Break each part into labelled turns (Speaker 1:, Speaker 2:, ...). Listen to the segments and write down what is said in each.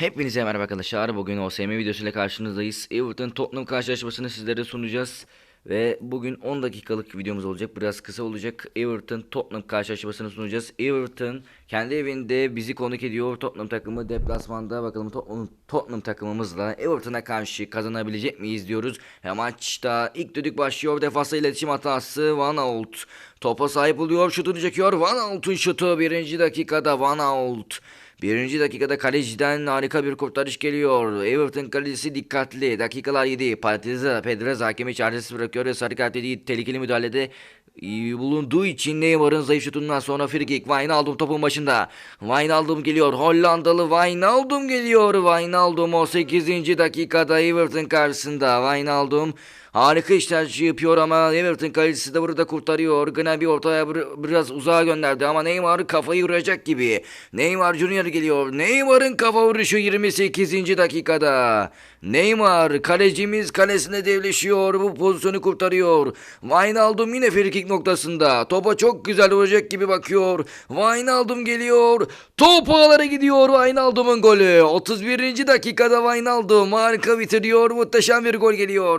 Speaker 1: Hepinize merhaba arkadaşlar. Bugün OSM videosuyla karşınızdayız. Everton Tottenham karşılaşmasını sizlere sunacağız. Ve bugün 10 dakikalık videomuz olacak. Biraz kısa olacak. Everton Tottenham karşılaşmasını sunacağız. Everton kendi evinde bizi konuk ediyor. Tottenham takımı deplasmanda bakalım Tottenham, Tottenham takımımızla Everton'a karşı kazanabilecek miyiz diyoruz. Ve maçta ilk düdük başlıyor. Defansa iletişim hatası Van Ault. Topa sahip oluyor. Şutunu çekiyor. Van Ault'un şutu birinci dakikada Van Ault. Birinci dakikada kaleciden harika bir kurtarış geliyor. Everton kalecisi dikkatli. Dakikalar 7. Partizan Pedrez hakemi çaresiz bırakıyor ve sarı kart dediği tehlikeli müdahalede e, bulunduğu için Neymar'ın zayıf şutundan sonra free kick. Wijnaldum topun başında. Wijnaldum geliyor. Hollandalı Wijnaldum geliyor. Wijnaldum o 8. dakikada Everton karşısında. Wijnaldum Harika işler yapıyor ama Everton kalecisi de burada kurtarıyor. Ortaya bir- biraz uzağa gönderdi ama Neymar kafayı vuracak gibi. Neymar Junior geliyor. Neymar'ın kafa vuruşu 28. dakikada. Neymar kalecimiz kalesine devleşiyor. Bu pozisyonu kurtarıyor. Wijnaldum yine frikik noktasında. Topa çok güzel vuracak gibi bakıyor. Wijnaldum geliyor. Top ağlara gidiyor Wijnaldum'un golü. 31. dakikada Wijnaldum harika bitiriyor. Muhteşem bir gol geliyor.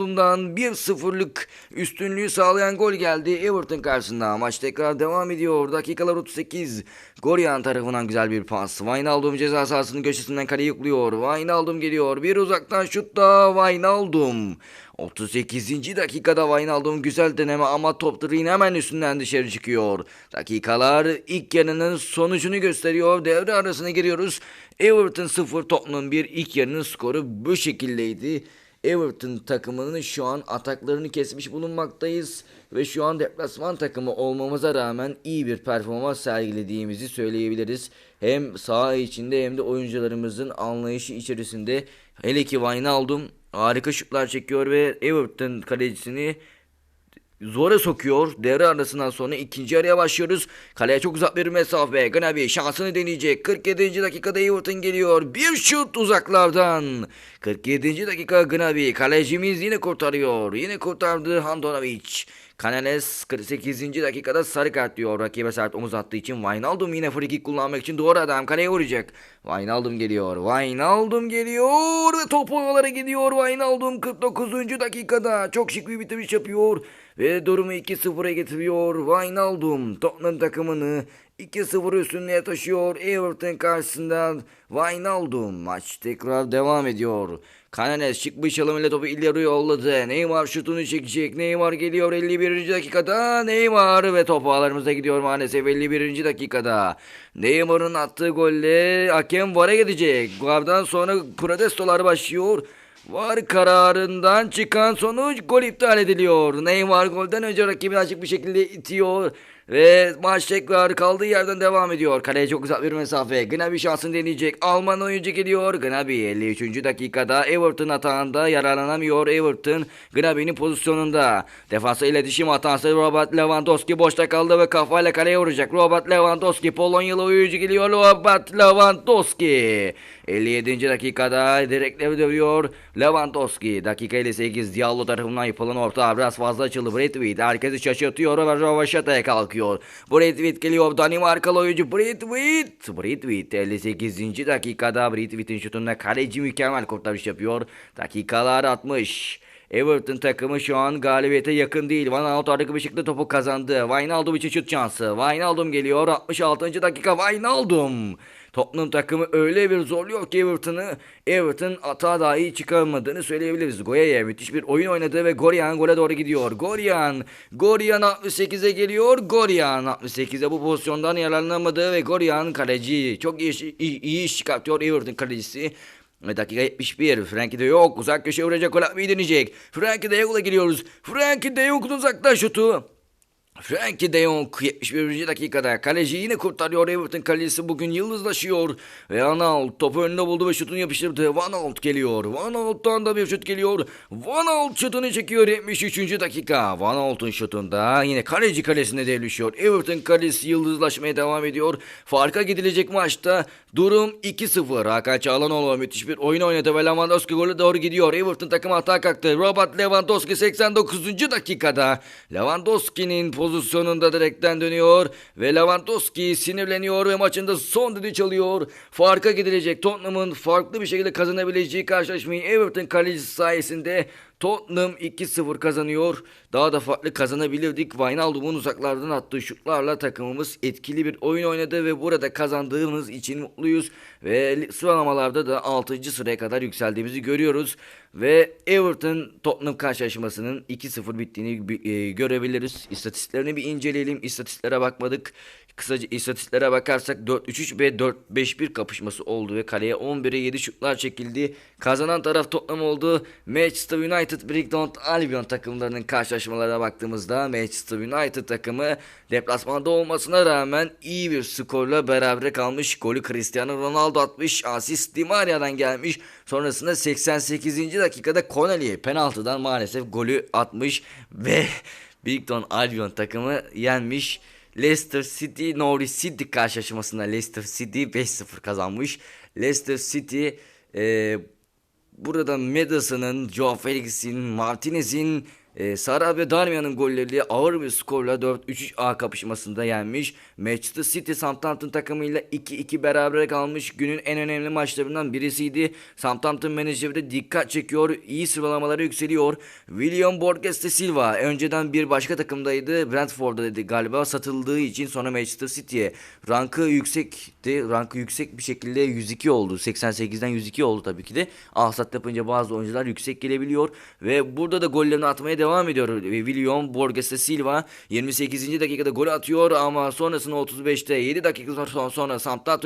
Speaker 1: Wijnaldum'dan 1-0'lık üstünlüğü sağlayan gol geldi Everton karşısında. Maç tekrar devam ediyor. Dakikalar 38. Goryan tarafından güzel bir pas. Wijnaldum ceza sahasının köşesinden kaleyi yukluyor. Wijnaldum geliyor. Bir uzaktan şut da Wijnaldum. 38. dakikada Wijnaldum güzel deneme ama top direğin hemen üstünden dışarı çıkıyor. Dakikalar ilk yarının sonucunu gösteriyor. Devre arasına giriyoruz. Everton 0 Tottenham 1 ilk yarının skoru bu şekildeydi. Everton takımının şu an ataklarını kesmiş bulunmaktayız ve şu an deplasman takımı olmamıza rağmen iyi bir performans sergilediğimizi söyleyebiliriz. Hem saha içinde hem de oyuncularımızın anlayışı içerisinde hele ki Wijnaldum harika şutlar çekiyor ve Everton kalecisini zora sokuyor. Devre arasından sonra ikinci araya başlıyoruz. Kaleye çok uzak bir mesafe. Gnabry şansını deneyecek. 47. dakikada Everton geliyor. Bir şut uzaklardan. 47. dakika Gnabry. Kalecimiz yine kurtarıyor. Yine kurtardı Handanovic. Canales 48. dakikada sarı kart diyor. Rakibe sert omuz attığı için Wijnaldum yine free kick kullanmak için doğru adam kaleye vuracak. Wijnaldum geliyor. Wijnaldum geliyor ve top oralara gidiyor. Wijnaldum 49. dakikada çok şık bir bitiriş yapıyor ve durumu 2-0'a getiriyor. Wijnaldum Tottenham takımını 2-0 üstünlüğe taşıyor. Everton karşısında Wijnaldum maç tekrar devam ediyor. Canales çıkmış çalımıyla topu ileri yolladı. Neymar şutunu çekecek. Neymar geliyor 51. dakikada. Neymar ve top ağlarımıza gidiyor maalesef 51. dakikada. Neymar'ın attığı golle hakem VAR'a gidecek. VAR'dan sonra protestolar başlıyor. VAR kararından çıkan sonuç gol iptal ediliyor. Neymar golden önce rakibini açık bir şekilde itiyor. Ve maç tekrar kaldığı yerden devam ediyor. Kaleye çok uzak bir mesafe. Gnabry şansını deneyecek. Alman oyuncu geliyor. Gnabry 53. dakikada Everton atağında yararlanamıyor. Everton Gnabry'nin pozisyonunda. Defansa iletişim hatası Robert Lewandowski boşta kaldı ve kafayla kaleye vuracak. Robert Lewandowski Polonyalı oyuncu geliyor. Robert Lewandowski 57. dakikada direkleri dövüyor. Lewandowski dakika 58 Diallo tarafından yapılan orta biraz fazla açıldı. Bradweed herkesi şaşırtıyor ve Rövaşata'ya kalkıyor. Bradweed geliyor. Danimarkalı oyuncu Bradweed. Bradweed 58. dakikada Bradweed'in şutunda kaleci mükemmel kurtarış yapıyor. Dakikalar 60. Everton takımı şu an galibiyete yakın değil. Van bir şekilde topu kazandı. Wijnaldum için şut şansı. Wijnaldum geliyor. 66. dakika Wijnaldum. Tottenham takımı öyle bir zorluyor ki Everton'ı. Everton atağa dahi çıkarmadığını söyleyebiliriz. Goya'ya müthiş bir oyun oynadı ve Goryan gole doğru gidiyor. Goryan. Goryan 68'e geliyor. Goryan 68'e bu pozisyondan yararlanamadı ve Goryan kaleci. Çok iyi, iş- iyi, iş çıkartıyor Everton kalecisi. Ve dakika 71. Frankie de Jong uzak köşeye vuracak gol atmayı deneyecek. Frankie de Jong'la giriyoruz. Frankie de Jong'un uzaktan şutu. Frankie de Jong 71. dakikada kaleci yine kurtarıyor Everton kalecisi bugün yıldızlaşıyor. Ve Van Aert topu önüne buldu ve şutunu yapıştırdı. Van Aert geliyor. Van Aert'tan da bir şut geliyor. Van Aert şutunu çekiyor 73. dakika. Van Aert'un şutunda yine kaleci kalesine devleşiyor. Everton kalecisi yıldızlaşmaya devam ediyor. Farka gidilecek maçta durum 2-0. Hakan Çağlanoğlu müthiş bir oyun oynadı ve Lewandowski golü doğru gidiyor. Everton takımı hata kalktı. Robert Lewandowski 89. dakikada Lewandowski'nin pozisyonu pozisyonunda direkten dönüyor ve Lewandowski sinirleniyor ve maçında son düdüğü çalıyor. Farka gidilecek Tottenham'ın farklı bir şekilde kazanabileceği karşılaşmayı Everton kalecisi sayesinde Tottenham 2-0 kazanıyor. Daha da farklı kazanabilirdik. Wijnaldum'un uzaklardan attığı şutlarla takımımız etkili bir oyun oynadı ve burada kazandığımız için mutluyuz. Ve sıralamalarda da 6. sıraya kadar yükseldiğimizi görüyoruz. Ve Everton Tottenham karşılaşmasının 2-0 bittiğini e, görebiliriz. İstatistiklerini bir inceleyelim. İstatistiklere bakmadık. Kısaca istatistiklere bakarsak 4-3-3 ve 4-5-1 kapışması oldu ve kaleye 11'e 7 şutlar çekildi. Kazanan taraf Tottenham oldu. Manchester United Brighton Albion takımlarının karşılaşmalarına baktığımızda Manchester United takımı deplasmanda olmasına rağmen iyi bir skorla beraber kalmış. Golü Cristiano Ronaldo atmış. Asist Di Maria'dan gelmiş. Sonrasında 88. dakikada Connolly penaltıdan maalesef golü atmış ve Brighton Albion takımı yenmiş. Leicester City Norwich City karşılaşmasında Leicester City 5-0 kazanmış. Leicester City e, burada Madison'ın, Joe Felix'in, Martinez'in e, Sara ve Darmian'ın golleriyle ağır bir skorla 4-3-3 A kapışmasında yenmiş. Manchester City Southampton takımıyla 2-2 beraber kalmış. Günün en önemli maçlarından birisiydi. Southampton menajeri de dikkat çekiyor. İyi sıralamalara yükseliyor. William Borges de Silva önceden bir başka takımdaydı. Brentford'da dedi galiba satıldığı için sonra Manchester City'ye rankı yüksekti. Rankı yüksek bir şekilde 102 oldu. 88'den 102 oldu tabii ki de. Ahsat yapınca bazı oyuncular yüksek gelebiliyor ve burada da gollerini atmaya devam ediyor. William Borges de Silva 28. dakikada gol atıyor ama sonrasında 35'te 7 dakika sonra, sonra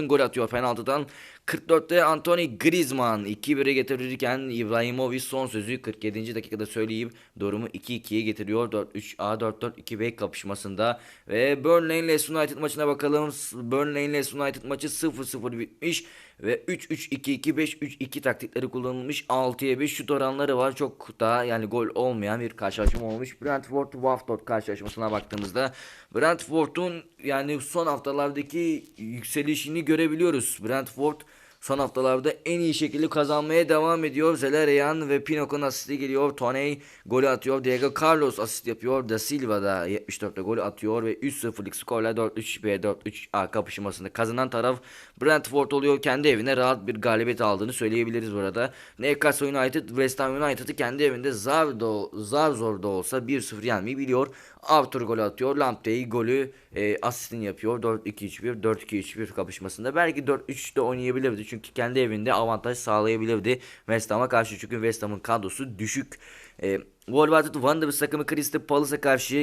Speaker 1: gol atıyor penaltıdan. 44'te Anthony Griezmann 2-1'e getirirken İbrahimovic son sözü 47. dakikada söyleyip durumu 2-2'ye getiriyor. 4-3A 4-4-2B kapışmasında ve Burnley ile United maçına bakalım. Burnley ile United maçı 0-0 bitmiş ve 3-3-2-2-5-3-2 taktikleri kullanılmış. 6'ya 5 şut oranları var. Çok daha yani gol olmayan bir karşılaşma olmuş. Brentford Watford karşılaşmasına baktığımızda Brentford'un yani son haftalardaki yükselişini görebiliyoruz. Brentford son haftalarda en iyi şekilde kazanmaya devam ediyor. Zelerian ve Pinoc'un asisti geliyor. Toney golü atıyor. Diego Carlos asist yapıyor. Da Silva da 74'te golü atıyor ve 3-0'lık skorla 4-3 b 4-3 kapışmasında kazanan taraf Brentford oluyor. Kendi evine rahat bir galibiyet aldığını söyleyebiliriz burada. Newcastle United West Ham United'ı kendi evinde zar, da, zar zor da olsa 1-0 yenmeyi biliyor. Arthur golü atıyor. Lamptey golü e, asistini yapıyor. 4-2-3-1 4-2-3-1 kapışmasında. Belki 4-3 de oynayabilirdi. Çünkü kendi evinde avantaj sağlayabilirdi West Ham'a karşı. Çünkü West Ham'ın kadrosu düşük. E, Wolverhampton Wanderers takımı Crystal Palace'a karşı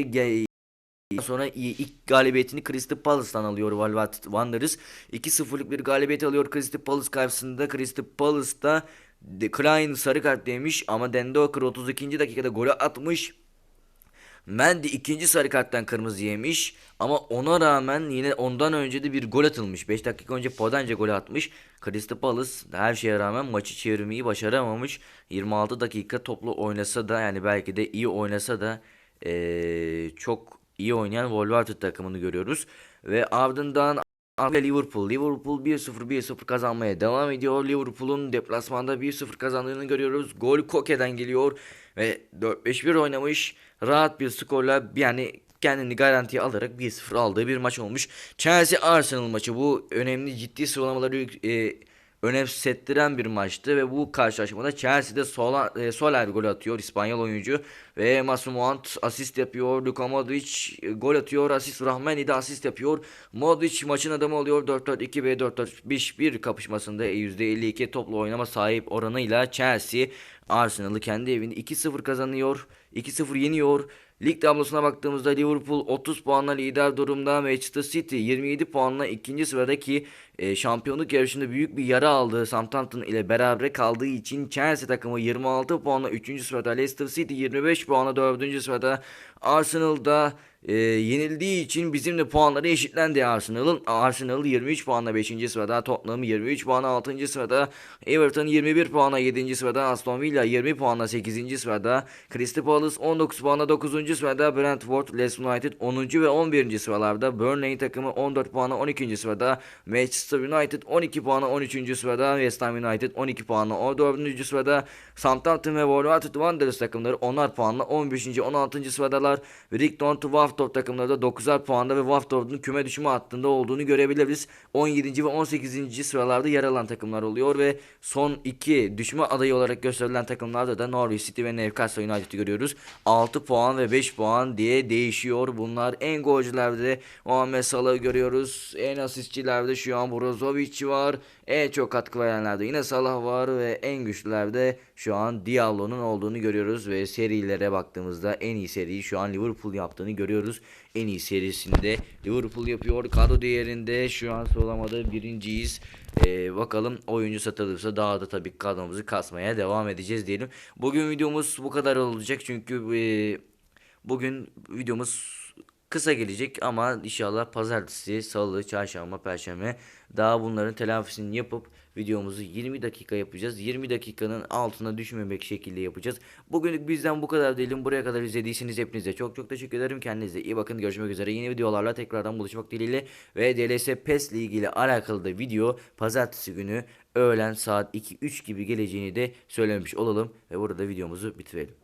Speaker 1: sonra ilk galibiyetini Crystal Palace'tan alıyor Wolverhampton Wanderers. 2-0'lık bir galibiyet alıyor Crystal Palace karşısında. Crystal Palace'da Klein sarı kart demiş ama Dendoker 32. dakikada golü atmış. Mendy ikinci sarı karttan kırmızı yemiş ama ona rağmen yine ondan önce de bir gol atılmış. 5 dakika önce Podence gol atmış. Crystal Palace her şeye rağmen maçı çevirmeyi başaramamış. 26 dakika toplu oynasa da yani belki de iyi oynasa da ee, çok iyi oynayan Wolverhampton takımını görüyoruz. Ve ardından Liverpool. Liverpool 1-0 1-0 kazanmaya devam ediyor. Liverpool'un deplasmanda 1-0 kazandığını görüyoruz. Gol Koke'den geliyor ve 4-5-1 oynamış. Rahat bir skorla yani kendini garantiye alarak 1-0 aldığı bir maç olmuş. Chelsea Arsenal maçı bu önemli ciddi sıralamaları e, önemsettiren bir maçtı ve bu karşılaşmada Chelsea'de Sola, e, Soler gol atıyor İspanyol oyuncu ve Mason Mount asist yapıyor. Luka Modric e, gol atıyor. Asist Rahmani de asist yapıyor. Modric maçın adamı oluyor. 4-4-2 ve 4-4-5-1 kapışmasında %52 toplu oynama sahip oranıyla Chelsea Arsenal'ı kendi evinde 2-0 kazanıyor. 2-0 yeniyor. Lig tablosuna baktığımızda Liverpool 30 puanla lider durumda. Manchester City 27 puanla ikinci sıradaki e, şampiyonluk yarışında büyük bir yara aldığı Southampton ile beraber kaldığı için Chelsea takımı 26 puanla 3. sırada. Leicester City 25 puanla 4. sırada. Arsenal'da e, yenildiği için bizimle puanları eşitlendi Arsenal'ın. Arsenal 23 puanla 5. sırada, Tottenham 23 puanla 6. sırada, Everton 21 puanla 7. sırada, Aston Villa 20 puanla 8. sırada, Crystal Palace 19 puanla 9. sırada, Brentford, Leeds United 10. ve 11. sıralarda, Burnley takımı 14 puanla 12. sırada, Manchester United 12 puanla 13. sırada, West Ham United 12 puanla 14. sırada, Southampton ve Wolverhampton Wanderers takımları 10'ar puanla 15. 16. sıradalar. Brighton, Wolverhampton Waftorp takımları da 9'ar puanda ve Waftorp'un küme düşme hattında olduğunu görebiliriz. 17. ve 18. sıralarda yer alan takımlar oluyor ve son iki düşme adayı olarak gösterilen takımlarda da Norwich City ve Newcastle United'ı görüyoruz. 6 puan ve 5 puan diye değişiyor. Bunlar en golcülerde Muhammed Salah'ı görüyoruz. En asistçilerde şu an Brozovic var. En çok katkı verenlerde yine Salah var ve en güçlülerde şu an Diallo'nun olduğunu görüyoruz ve serilere baktığımızda en iyi seriyi şu an Liverpool yaptığını görüyoruz. En iyi serisinde Liverpool yapıyor. Kadro değerinde şu an sıralamada birinciyiz. Ee, bakalım oyuncu satılırsa daha da tabii kadromuzu kasmaya devam edeceğiz diyelim. Bugün videomuz bu kadar olacak çünkü e, bugün videomuz kısa gelecek ama inşallah pazartesi, salı, çarşamba, perşembe daha bunların telafisini yapıp videomuzu 20 dakika yapacağız. 20 dakikanın altına düşmemek şekilde yapacağız. Bugünlük bizden bu kadar diyelim. Buraya kadar izlediyseniz hepinize çok çok teşekkür ederim. Kendinize iyi bakın. Görüşmek üzere. Yeni videolarla tekrardan buluşmak dileğiyle ve DLS PES ile ilgili alakalı da video pazartesi günü öğlen saat 2-3 gibi geleceğini de söylemiş olalım ve burada videomuzu bitirelim.